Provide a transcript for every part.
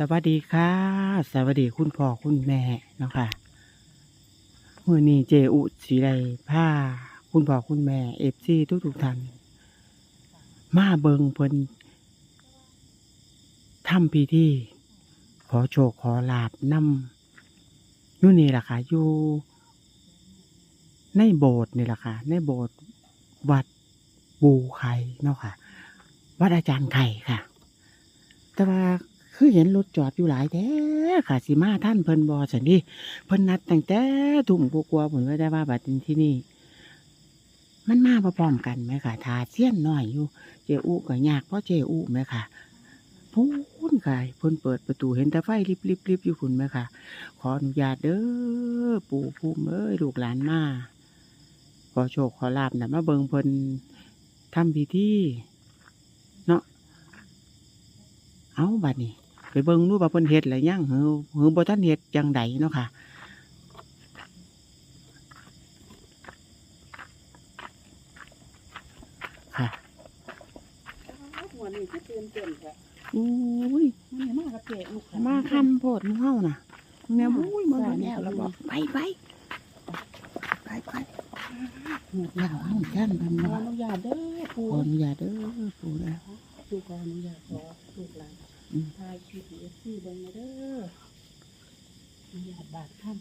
สวัสดีค่ะ สวัสดีคุณพ่อคุณแม่เนาะค่ะมื่อนี้เจอุสีไรผ้าคุณพ่อคุณแม่เอฟซีทุกทุกท่านมาเบิงเพิ่นทำพิธีขอโชคขอลาบนำอยู่นี่ล่ะค่ะอยู่ในโบสถ์นี่แหละค่ะ ในโบสถ์วัดบูไข่เนาะค่ะ วัดอาจารย์ไข่ค่ะ แต่ว่า คือเห็นรถจอดอยู่หลายแท้ค่ะสิมาท่านเพิ่นบอสันดิเพิ่นนัดตั้งแต่ทุ่มกลัวๆผมก็ได้ว่าบัดนี้ที่นี่ มันมาพร้อมกันไหมค่ะทาเสี้ยนหน่อยอยู่ เจอุก็ยากเพราะเจอุไหมค่ะพูนค่ะเพิ่นเปิดประตูเห็นแต่ไฟริบๆๆอยู่พุ่นไหมค่ะ ขออนุญาตเด้อปู่ภูมิเอ้ยลูกหลานมาขอโชคขอลาบนะมาเบิงเพิ่นทำพิธีเนาะเอาบัดนี้ เบิ่งรู้ว่าเพิ่นเฮ็ดอะไรยังหือหือบ่ทันเฮ็ดจังใดเนาะค่ะ ค่ะหัวนี่ก็ตื่นเต้นแท้อุ้ยมันมากกับเจ๊ลูกมาคำโพดมึงเฮาน่ะมึงแนวอุ้ยมึงแนวแล้วบอกไปไปไปไปหมดแล้วเอาท่านทำขอมาอนุญาตเด้อปูขออนุญาตเด้อปู่นะปูขออนุญาตขอลูกหลานอืม ทายคลิปเอฟซีเบิ่งมาเด้ออย่าบาดท่าน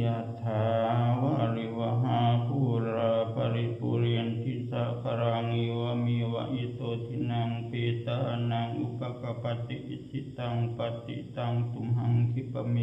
ยะถาวาริวหาภูราปริปุเรนทิสะครังอิวมิวะอิโตทินังปีตานังอุปกปปติอิจิตังปฏิตังตุมหังคิปเม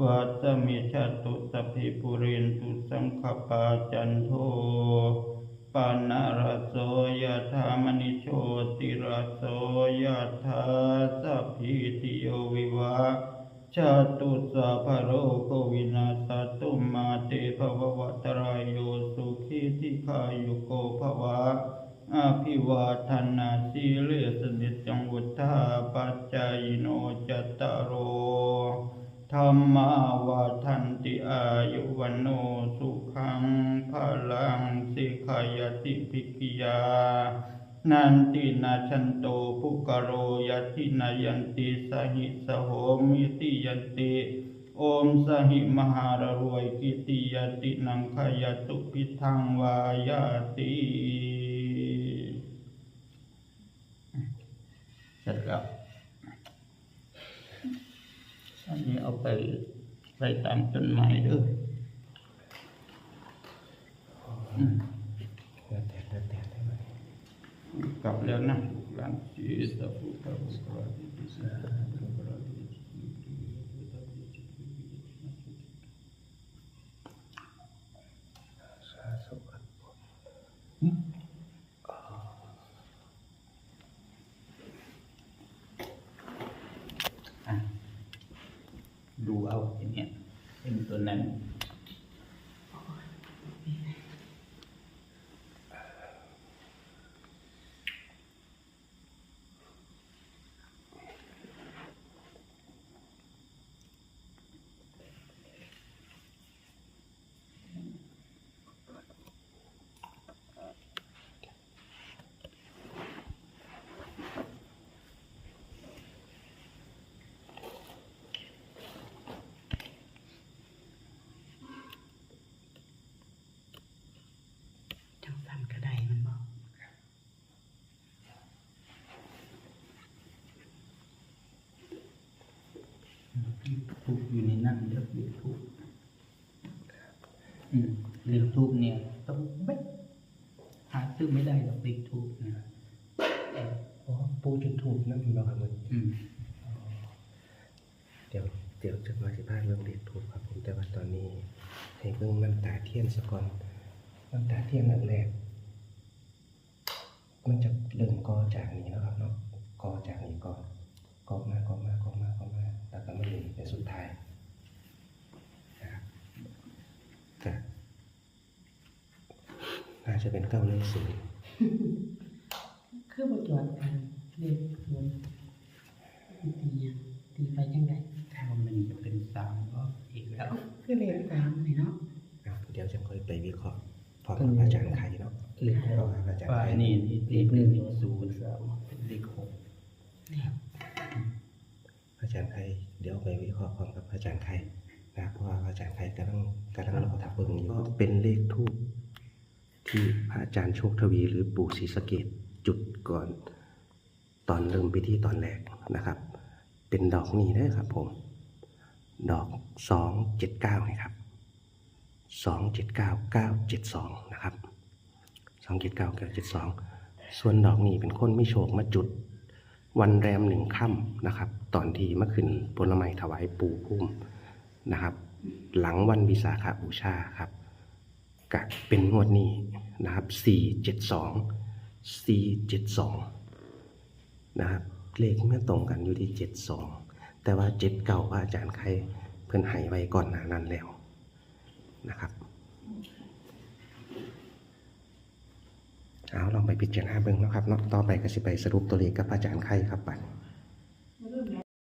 วัตมิชาตุสัพพิปุเรนตุสังขปาจันโทปานารโสยะธามณิโชติราโสยะธาสัพพิติโยวิวา ชาตุสาภโรโควินาสตุมาเตภววัตรายโยสุขีทิขายุโกภวะอาภิวาทนาสีเลสนิจังวุธาปัจจายโนจตตารโอธรรมาวาทันติอายุวันโนสุขังพลังสิขายติภิกขิยา นันตินาชันโตภุกโรยตินายันติสหิสโหมิติยันติโอมสหิมหารรวยกิติยตินังขยตุพิทังวายาติเสร็จแล้วอันนี้เอาไปไปตามต้นไม้เด้วย กลับแล้วนะหลังสีสัพพุทธบุคคลที่พิเศษบุคคลที่ สาธุครับ อ่ะดูเอาอย่างเงี้ยเป็นตัวนั้น ทูบอยู่ในนั่นเรียกเลขทูบอืมเลขทูบเนี่ย ต้องเบ๊ะหาซื้อไม่ได้หรอกเลขทูบนะอ๋อปูจุดถูกนั่นมันบอกครับมันอืมเดี๋ยวเดี๋ยวจะมาที่บ้านเรื่องเด็กถูกครับผมแต่ว่าตอนนี้ให้เบิ่งน้ำตาเทียนสะก่อนน้ำตาเทียนอันแรกมันจะเริ่มกอจากนี้เนาะครับเนาะกอจากนี้ก่อนกอมากอมากอมากอมาแล้วก็มาอยู่ในสุดท้ายนะครับก็น่า จะเป็นเก้าหนึ่งศูนย์คือบ่จอดกันเรียกสวนตีหยังตีไปจังไดถ้ามันจะเป็นสามก็อีกแล้วคือเลขสามนี่เนาะอะเดี๋ยวจะค่อยไปวิเคราะห์พร้อมกับอาจารย์ไข่เนาะเลขเพราะว่าอาจารย์ว่าไข่นี่นี่เลขหนึ่งศูนย์เป็นเลขหกอาจารย์ไข่เดี๋ยวไปวิเคราะห์พร้อมกับอาจารย์ไข่นะเพราะว่าอาจารย์ไข่กำลังกำลังรอทับเบิ่งอยู่เป็นเลขทูป ที่พระอาจารย์โชคทวีหรือปู่ศรีสะเกดจุดก่อนตอนเริ่มพิธีตอนแรกนะครับ เป็นดอกนี้นะครับผม ดอกสองเจ็ดเก้านี่ครับสองเจ็ดเก้าเก้าเจ็ดสองนะครับสองเจ็ดเก้าเก้าเจ็ดสองส่วนดอกนี้เป็นคนไม่โชคมาจุด วันแรมหนึ่งค่ำนะครับ ตอนที่มาขึ้นผลไม้ถวายปู่พุ่มนะครับ หลังวันวิสาขบูชาครับ กะเป็นงวดนี้นะครับสี่เจ็ดสองสี่เจ็ดสองนะครับเลขเมื่อตรงกันอยู่ที่เจ็ดสองแต่ว่าเจ็ดเก่าพระอาจารย์ใครเพิ่นให้ไว้ก่อนหน้านั้นแล้วนะครับเอาลองไปพิจารณาเบิ่งนะครับเนาะต่อไปก็สิไปสรุปตัวเลขกับอาจารย์ไข่ครับบัด